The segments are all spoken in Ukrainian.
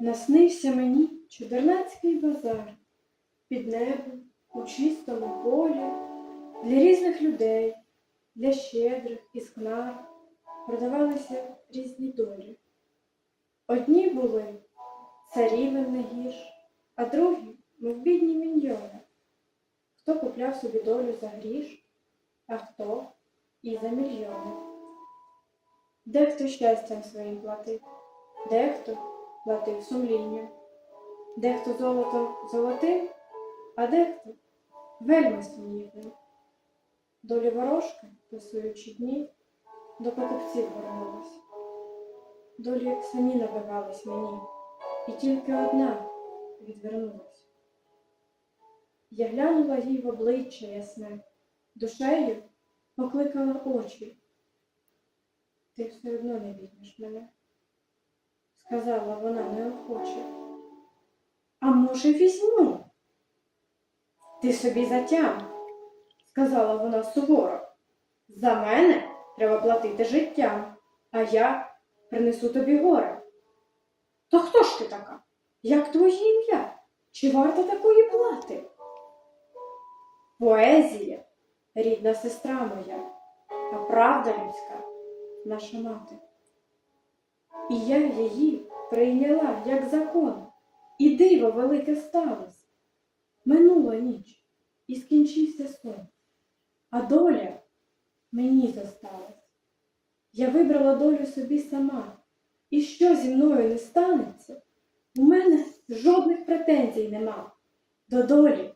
Наснився мені чудернацький базар під небом у чистому полі для різних людей, для щедрих і скнар продавалися різні долі. Одні були царівен не гірш, а другі, мов бідні міньйони. Хто купляв собі долю за гріш, а хто і за мільйони. Дехто щастям своїм платив, дехто платив сумлінням, дехто золотом золотим, а дехто вельми сумнівним. Долі ворожки, пасуючи дні, до покупців вернулась. Долі самі набивались мені, і тільки одна відвернулась. Я глянула їй в обличчя ясне, душею покликала очі. Ти все одно не візьмеш мене сказала вона неохоче. А може, візьму? Ти собі затям, сказала вона суворо. За мене треба платити життям, а я принесу тобі горе. То хто ж ти така? Як твоє ім'я? Чи варта такої плати? Поезія, рідна сестра моя, а правда людська наша мати. І я її прийняла як закон, і диво велике сталося. Минула ніч, і скінчився сон, а доля мені зосталась. Я вибрала долю собі сама, і що зі мною не станеться, у мене жодних претензій нема до долі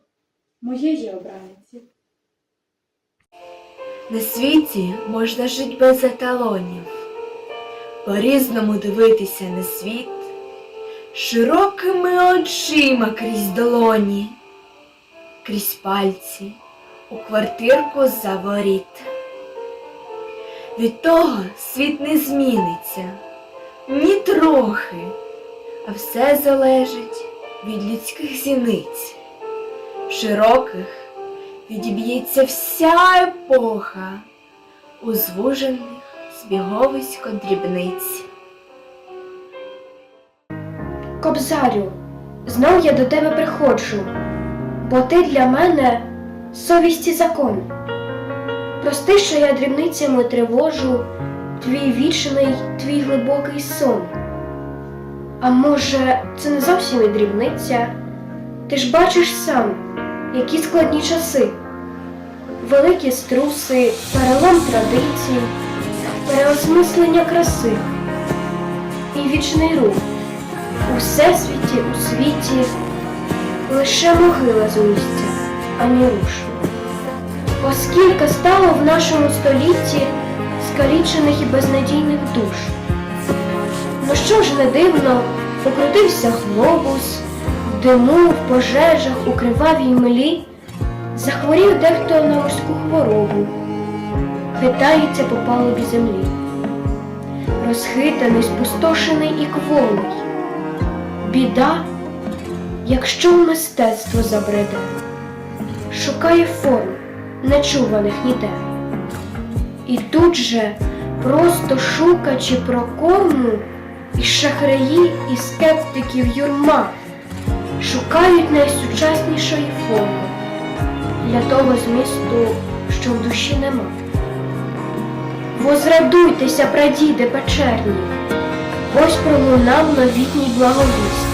моєї обраниці. На світі можна жить без еталонів, по-різному дивитися на світ, широкими очима крізь долоні, крізь пальці у квартирку за воріт. Від того світ не зміниться ні трохи, а все залежить від людських зіниць, широких відіб'ється вся епоха у звужених збіговисько дрібниць. Кобзарю, знов я до тебе приходжу, бо ти для мене совість і закон. Прости, що я дрібницями тривожу твій вічний, твій глибокий сон. А може, це не зовсім і дрібниця? Ти ж бачиш сам, які складні часи, великі струси, перелом традицій, переосмислення краси і вічний рух. У всесвіті, у світі лише могила з місця, а не руш. Оскільки стало в нашому столітті скалічених і безнадійних душ. Ну що ж не дивно, покрутився глобус, в диму, в пожежах, у кривавій млі, захворів дехто на морську хворобу, хитається по палубі землі, розхитаний, спустошений і кволий Біда, якщо в мистецтво забреде, шукає форм, нечуваних ніде. І тут же просто шукачі прокорму, і шахраї, і скептиків юрма шукають найсучаснішої форми для того змісту, що в душі нема. Возрадуйтеся, прадіди печерні, ось пролунав новітній благовість.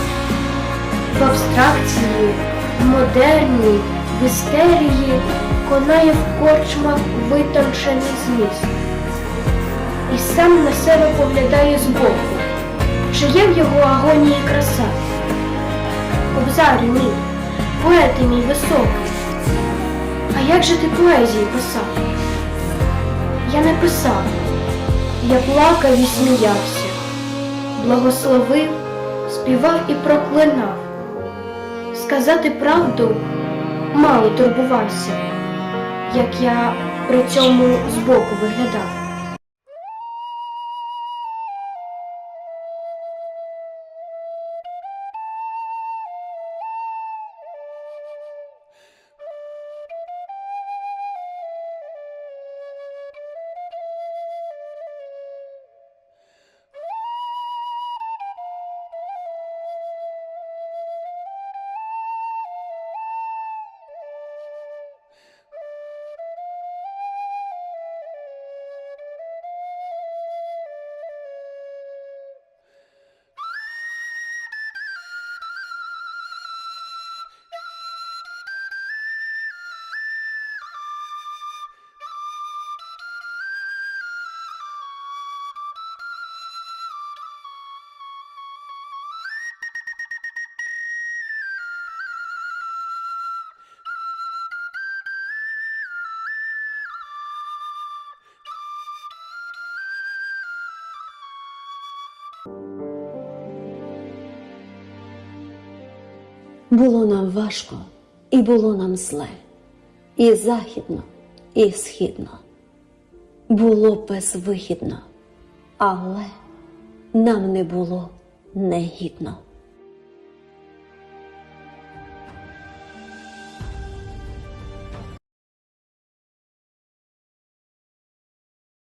В абстракції, в модерні, в істерії конає в корчмах витончений зміст. І сам на себе поглядає збоку, чи є в його агонії краса. Кобзарю мій, поети мій високий, а як же ти поезії писав? Я не писав, я плакав і сміявся, благословив, співав і проклинав. Сказати правду мало турбувався, як я при цьому збоку виглядав. Було нам важко, і було нам зле, і західно, і східно. Було безвихідно, але нам не було негідно.